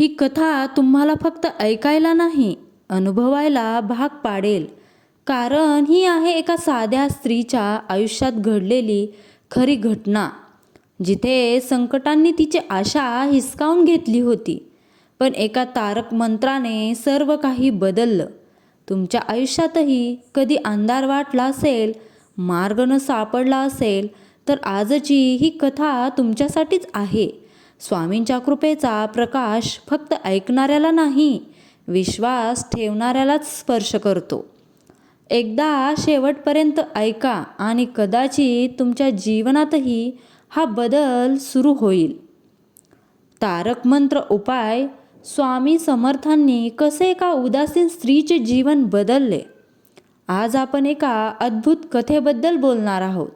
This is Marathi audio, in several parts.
ही कथा तुम्हाला फक्त ऐकायला नाही अनुभवायला भाग पाडेल. कारण ही आहे एका साध्या स्त्रीच्या आयुष्यात घडलेली खरी घटना जिथे संकटांनी तिची आशा हिसकावून घेतली होती. पण एका तारक मंत्राने सर्व काही बदललं. तुमच्या आयुष्यातही कधी अंधार वाटला असेल मार्ग न सापडला असेल तर आजची ही कथा तुमच्यासाठीच आहे. स्वामींच्या कृपेचा प्रकाश फक्त ऐकणाऱ्याला नाही विश्वास ठेवणाऱ्यालाच स्पर्श करतो. एकदा शेवटपर्यंत ऐका आणि कदाचित तुमच्या जीवनातही हा बदल सुरू होईल. तारक मंत्र उपाय स्वामी समर्थांनी कसे एका उदासीन स्त्रीचे जीवन बदलले? आज आपण एका अद्भुत कथेबद्दल बोलणार आहोत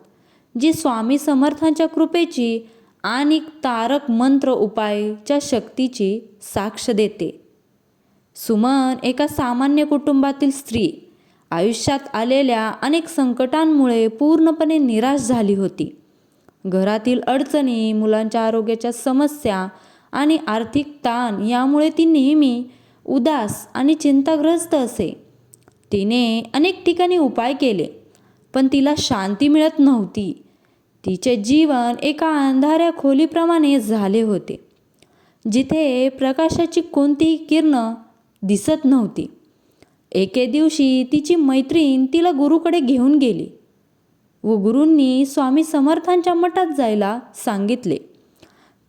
जी स्वामी समर्थांच्या कृपेची आणि तारक मंत्र उपायच्या शक्तीची साक्ष देते. सुमन एका सामान्य कुटुंबातील स्त्री आयुष्यात आलेल्या अनेक संकटांमुळे पूर्णपणे निराश झाली होती. घरातील अडचणी मुलांच्या आरोग्याच्या समस्या आणि आर्थिक ताण यामुळे ती नेहमी उदास आणि चिंताग्रस्त असे. तिने अनेक ठिकाणी उपाय केले पण तिला शांती मिळत नव्हती. तिचे जीवन एका अंधाऱ्या खोलीप्रमाणे झाले होते जिथे प्रकाशाची कोणतीही किरणं दिसत नव्हती. एके दिवशी तिची मैत्रीण तिला गुरुकडे घेऊन गेली व गुरूंनी स्वामी समर्थांच्या मठात जायला सांगितले.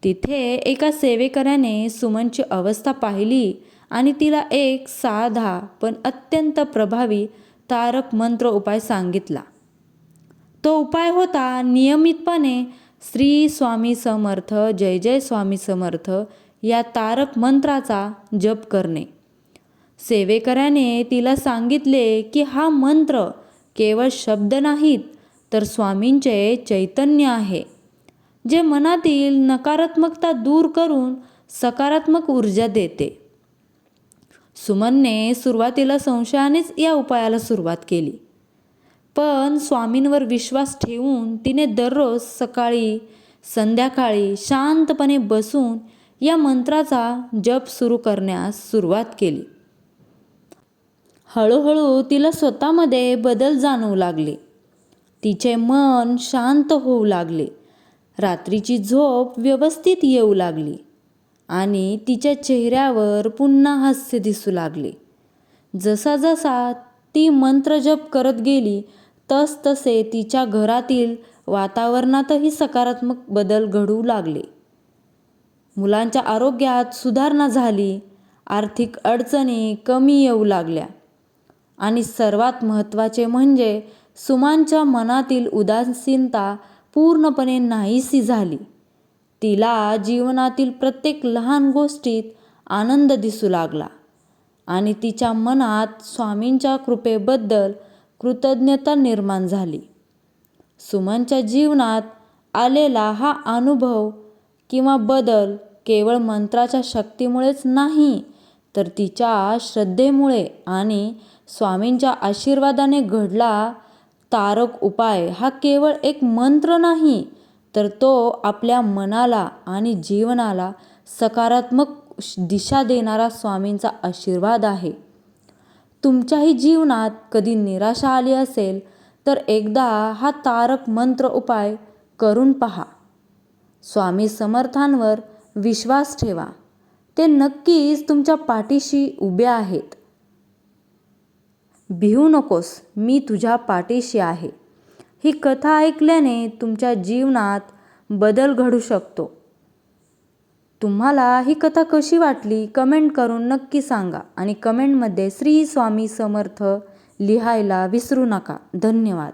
तिथे एका सेवेकऱ्याने सुमनची अवस्था पाहिली आणि तिला एक साधा पण अत्यंत प्रभावी तारक मंत्र उपाय सांगितला. तो उपाय होता नियमितपणे श्री स्वामी समर्थ जय जय स्वामी समर्थ या तारक मंत्राचा जप करणे. सेवेकऱ्याने तिला सांगितले की हा मंत्र केवळ शब्द नाहीत तर स्वामींचे चैतन्य आहे. जे मनातील नकारात्मकता दूर करून सकारात्मक ऊर्जा देते. सुमनने सुरुवातीला संशयानेच या उपायाला सुरुवात केली. पण स्वामींवर विश्वास ठेवून तिने दररोज सकाळी संध्याकाळी शांतपणे बसून या मंत्राचा जप सुरू करण्यास सुरुवात केली. हळूहळू तिला स्वतःमध्ये बदल जाणवू लागले. तिचे मन शांत होऊ लागले. रात्रीची झोप व्यवस्थित येऊ लागली आणि तिच्या चेहऱ्यावर पुन्हा हास्य दिसू लागले. जसा जसा ती मंत्र जप करत गेली तसतसे तिच्या घरातील वातावरणातही सकारात्मक बदल घडू लागले. मुलांच्या आरोग्यात सुधारणा झाली आर्थिक अडचणी कमी येऊ लागल्या आणि सर्वात महत्त्वाचे म्हणजे सुमांच्या मनातील उदासीनता पूर्णपणे नाहीशी झाली. तिला जीवनातील प्रत्येक लहान गोष्टीत आनंद दिसू लागला आणि तिच्या मनात स्वामींच्या कृपेबद्दल कृतज्ञता निर्माण झाली. सुमनच्या जीवनात आलेला हा अनुभव किंवा बदल केवळ मंत्राच्या शक्तीमुळेच नाही तर तिच्या श्रद्धेमुळे आणि स्वामींच्या आशीर्वादाने घडला तारक उपाय. हा केवळ एक मंत्र नाही तर तो आपल्या मनाला आणि जीवनाला सकारात्मक दिशा देणारा स्वामींचा आशीर्वाद आहे. तुमच्याही जीवनात कधी निराशा आली असेल तर एकदा हा तारक मंत्र उपाय करून पहा. स्वामी समर्थांवर विश्वास ठेवा. ते नक्कीच तुमच्या पाठीशी उभे आहेत. भिवू नकोस मी तुझ्या पाठीशी आहे. ही कथा ऐकल्याने तुमच्या जीवनात बदल घडू शकतो. तुम्हाला ही कथा कशी वाटली कमेंट करून नक्की सांगा आणि कमेंटमध्ये श्री स्वामी समर्थ लिहायला विसरू नका. धन्यवाद.